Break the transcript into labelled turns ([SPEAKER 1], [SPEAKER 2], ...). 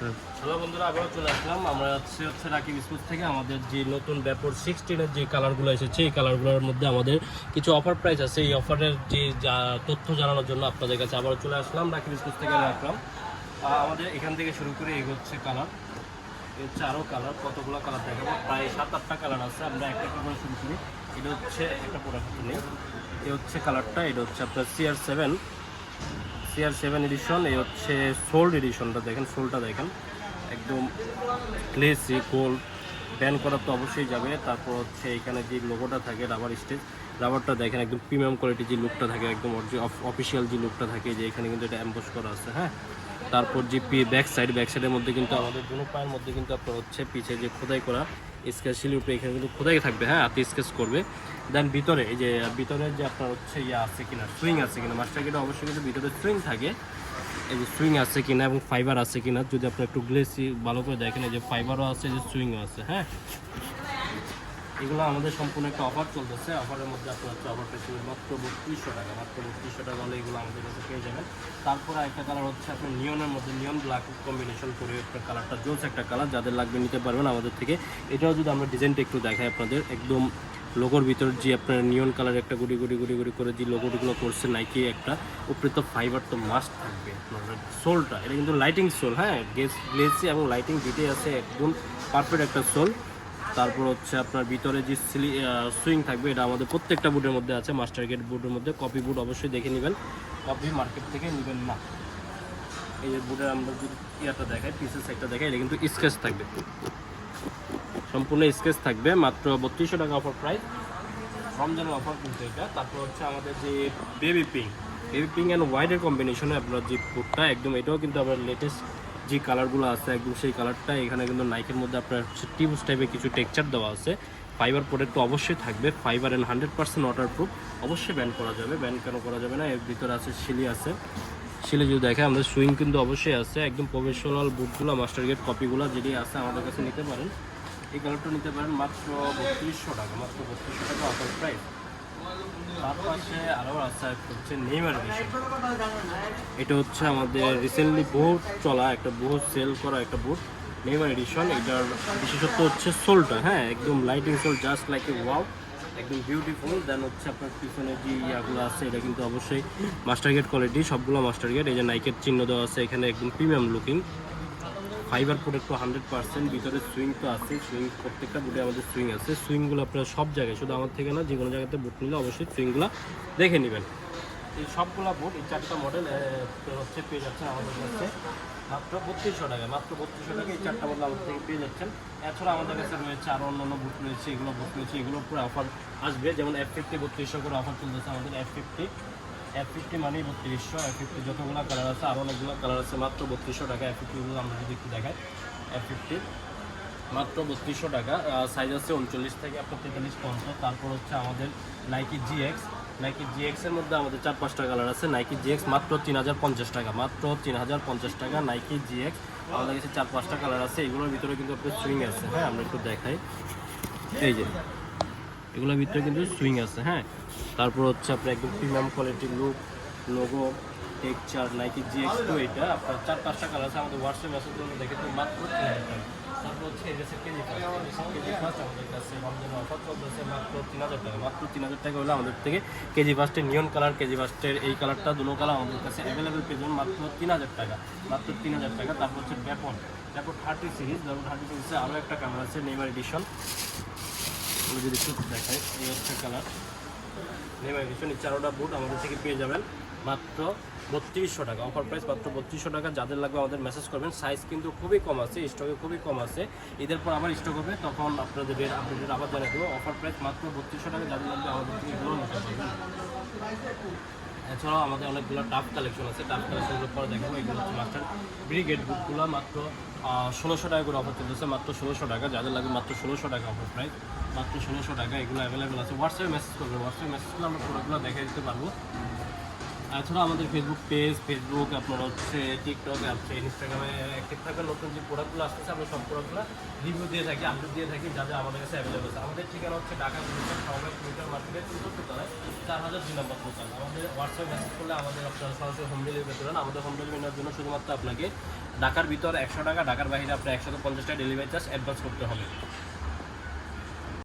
[SPEAKER 1] Hello বন্ধুরা, আবারও চলে আসলাম। আমরা হচ্ছে হচ্ছে রাকিব স্কুল থেকে আমাদের যে নতুন ব্যাপর সিক্সটিনের যে কালারগুলো এসেছে, এই কালারগুলোর মধ্যে আমাদের কিছু অফার প্রাইস আছে। এই অফারের যে তথ্য জানানোর জন্য আপনাদের কাছে আবারও চলে আসলাম, রাকিব স্কুল থেকে রাখলাম আমাদের এখান থেকে শুরু করে এই হচ্ছে কালার। হচ্ছে আরও কালার, কতগুলো কালার দেখাবো? প্রায় সাত আটটা কালার আছে, আমরা একটা করে শুরু করি এটা হচ্ছে একটা প্রোডাক্ট নেই। এই হচ্ছে কালারটা, এটা হচ্ছে আপনার CR seven CR seven edition এই হচ্ছে সোল্ড এডিশনটা দেখেন সোলটা দেখেন। একদম গ্লেসি গোল্ড ব্যান করা তো অবশ্যই যাবে। তারপর হচ্ছে এখানে যে লোগোটা থাকে রাবার স্টেজ রাবারটা দেখেন, একদম প্রিমিয়াম কোয়ালিটি যে লুকটা থাকে, একদম অফিসিয়াল যে লুকটা থাকে, যে এখানে কিন্তু এটা অ্যাম্বোস করা আছে হ্যাঁ? তারপর যে ব্যাক সাইড ব্যাক সাইডের মধ্যে কিন্তু আমাদের দুনো পায়ের মধ্যে কিন্তু আপনার হচ্ছে পিছে যে খোদাই করা স্কেচ উপরে এখানে কিন্তু খোদাই থাকবে হ্যাঁ আপনি স্কেচ করবে। দেন ভিতরে, এই যে, ভিতরে যে আপনার হচ্ছে ইয়ে আছে কিনা সুইং আছে কিনা মাস্টার গেটে অবশ্যই কিন্তু ভিতরে সুইং থাকে। এই যে সুইং আছে কিনা এবং ফাইবার আছে কিনা, যদি আপনার একটু গ্লেসি ভালো করে দেখেন, এই যে ফাইবারও আছে যে সুইংও আছে হ্যাঁ। এগুলো আমাদের সম্পূর্ণ একটা অফার চলতেছে। অফারের মধ্যে আপনার হচ্ছে অফার পেয়েছেন মাত্র বত্রিশশো টাকা, মাত্র বত্রিশশো টাকা হলে এগুলো আমাদের কাছে পেয়ে যাবেন। তারপরে একটা কালার হচ্ছে আপনার নিয়নের মধ্যে নিয়ন ব্ল্যাক কম্বিনেশন করে একটা কালারটা জোস একটা কালার যাদের লাগবে নিতে পারবেন আমাদের থেকে। এটাও যদি আমরা ডিজাইনটা একটু দেখাই আপনাদের, একদম লোগোর ভিতর যে আপনার নিয়ন কালার একটা গুড়ি গুড়ি গুড়ি গুড়ি করে যে লোগোগুলো করছে নাইকি একটা, উপরে তো ফাইবার তো মাস্ট থাকবে। সোলটা এটা কিন্তু লাইটিং সোল হ্যাঁ গেস গ্লেসি এবং লাইটিং দুটোই আছে একদম পারফেক্ট একটা সোল তারপর হচ্ছে আপনার ভিতরে যে সিলি সুইং থাকবে, এটা আমাদের প্রত্যেকটা বুটের মধ্যে আছে মাস্টার গেট বুটের মধ্যে। কপি বুট অবশ্যই দেখে নেবেন। কপি মার্কেট থেকে নেবেন না। এই যে বুটের আমরা যদি ইয়াটা দেখাই পিসেস একটা দেখাই, এটা কিন্তু স্কেচ থাকবে। সম্পূর্ণ স্কেচ থাকবে, মাত্র বত্রিশশো টাকা অফার প্রাইস রমজানের অফার কিন্তু এটা। তারপর হচ্ছে আমাদের যে baby pink baby pink and হোয়াইটের কম্বিনেশনে আপনার যে বুটটা একদম এটাও কিন্তু আবার লেটেস্ট যে কালারগুলো আছে, একদম সেই কালারটা এখানে কিন্তু নাইকের মধ্যে আপনার হচ্ছে টিউবস টাইপের কিছু টেক্সচার দেওয়া আছে। ফাইবার প্রোডাক্ট তো অবশ্যই থাকবে fibre and hundred percent waterproof অবশ্যই ব্যান করা যাবে ব্যান কেন করা যাবে না, এর ভিতরে আছে শিলি আছে। শিলে যদি দেখে আমাদের সুইং কিন্তু অবশ্যই আছে, একদম প্রফেশনাল বুটগুলো মাস্টার গেট কপিগুলো যেটি আছে আমাদের কাছে নিতে পারেন। এই কালারটা নিতে পারেন মাত্র বত্রিশশো টাকা, মাত্র বত্রিশশো টাকা অফার প্রাইস এটা হচ্ছে আমাদের রিসেন্টলি বহুত চলা, একটা বহুত সেল করা একটা বুট নেইমার এডিশন এটার বিশেষত্ব হচ্ছে সোলটা হ্যাঁ একদম lighting sole just like a wow একদম বিউটিফুল দেন হচ্ছে আপনার পিছনে যে ইয়াগুলো আছে, এটা কিন্তু অবশ্যই মাস্টার গেট কোয়ালিটি সবগুলো মাস্টার গেট এই যে নাইকের চিহ্ন দেওয়া আছে, এখানে একদম প্রিমিয়াম লুকিং ফাইবার প্রোডাক্ট তো হান্ড্রেড পার্সেন্ট ভিতরে সুইং তো আছে সুইং প্রত্যেকটা বুটে আমাদের সুইং আছে। সুইংগুলো আপনারা সব জায়গায়, শুধু আমার থেকে না যে কোনো জায়গাতে বুট নিলে অবশ্যই সুইংগুলো দেখে নেবেন। এই সবগুলা বুট এই চারটা মডেল হচ্ছে পেয়ে যাচ্ছেন আমাদের কাছে মাত্র বত্রিশশো টাকা মাত্র বত্রিশশো টাকা এই চারটা মডেল আমাদের থেকে পেয়ে যাচ্ছেন। এছাড়া আমাদের কাছে রয়েছে আরও অন্যান্য বুট রয়েছে, এগুলো বুট রয়েছে এগুলো পুরো অফার আসবে। যেমন এফ ফিফটি বত্রিশশো করে অফার চলতেছে আমাদের এফ ফিফটি এফ মানেই বত্রিশশো এফ যতগুলো কালার আছে আরও অনেকগুলো কালার আছে, মাত্র বত্রিশশো টাকা এফ আমরা যদি একটু দেখাই। এফ ফিফটি মাত্র বত্রিশশো টাকা সাইজ আছে উনচল্লিশ থেকে আপনার তেতাল্লিশ পঞ্চাশ তারপর হচ্ছে আমাদের নাইকি জিএক্স নাইকি জিএক্স এর মধ্যে আমাদের চার পাঁচটা কালার আছে। নাইকি জিএক্স মাত্র তিন হাজার পঞ্চাশ টাকা, মাত্র তিন হাজার পঞ্চাশ টাকা নাইকি জিএক্স আমাদের কাছে চার পাঁচটা কালার আছে, এগুলোর ভিতরে কিন্তু আপনার সুইং আছে। হ্যাঁ আমরা একটু দেখাই। এই যে এগুলোর ভিতরে কিন্তু সুইং আছে হ্যাঁ? তারপর হচ্ছে আপনার একদম প্রিমিয়াম কোয়ালিটির look logo texture Nike G X two এটা আপনার চার পাঁচটা কালার আছে, আমাদের হোয়াটসঅ্যাপ মেসেজ জন্য দেখে তো মাত্র তারপর হচ্ছে কেজি মাত্র তিন হাজার টাকা, মাত্র তিন হাজার টাকা হলে আমাদের থেকে কেজি নিয়ন কালার কেজি এই কালারটা কালার আমাদের কাছে অ্যাভেলেবেল মাত্র তিন হাজার টাকা, মাত্র তিন হাজার টাকা। তারপর হচ্ছে ব্যাপন থার্টি সিরিজ থার্টি আরও একটা কালার আছে নেইমার এডিশন আমি যদি একটু দেখাই, এই হচ্ছে কালার নেমে এডিশন চারোটা বুট আমাদের থেকে পেয়ে যাবেন মাত্র বত্রিশশো টাকা। অফার প্রাইস মাত্র বত্রিশশো টাকা। যাদের লাগবে আমাদের মেসেজ করবেন। সাইজ কিন্তু খুবই কম আছে স্টকে খুবই কম আছে। ঈদের পর আবার স্টক হবে, তখন আপনাদের রেট আপনাদের আবার জানিয়ে দেবো। অফার প্রাইস মাত্র বত্রিশশো টাকা, যাদের লাগবে আমাদের থেকে এছাড়াও আমাদের অনেকগুলো টাফ কালেকশন আছে। টাফ কালেকশনগুলো পরে দেখাবো। এগুলো হচ্ছে মাস্টার ব্রিগেড বুকগুলো মাত্র ষোলোশো টাকা করে অফার চলতেছে। মাত্র ষোলোশো টাকা। যাদের লাগে মাত্র ষোলোশো টাকা অফার প্রাইস মাত্র ষোলোশো টাকা এগুলো অ্যাভেলেবেল আছে। হোয়াটসঅ্যাপে মেসেজ করবে। হোয়াটসঅ্যাপে মেসেজ করলে আমরা প্রোডাক্টগুলো দেখে দিতে পারব। এছাড়া আমাদের ফেসবুক পেজ ফেসবুক আপনার হচ্ছে টিকটক আছে ইনস্টাগ্রামে অ্যাক্টিভ থাকা নতুন যে প্রোডাক্টগুলো আসতেছে, আমরা সব প্রোডাক্টগুলো রিভিউ দিয়ে থাকি আপডেট দিয়ে থাকি, যা যা আমাদের কাছে অ্যাভেলেবল আছে। আমাদের ঠিকানা হচ্ছে ঢাকা মিটার সবাই মিটার মার্কেটের চতুর্থ তলায় চার হাজার দুই নম্বর দোকান। আমাদের হোয়াটসঅ্যাপ মেসেজ করলে আমাদের আপনারা সরাসরি হোম ডেলিভারি করেন আমাদের হোম ডেলিভারি নেওয়ার জন্য শুধুমাত্র আপনাকে ঢাকার ভিতর একশো টাকা, ঢাকার বাইরে আপনার একশো পঞ্চাশ টাকা ডেলিভারি চার্জ অ্যাডভান্স করতে হবে।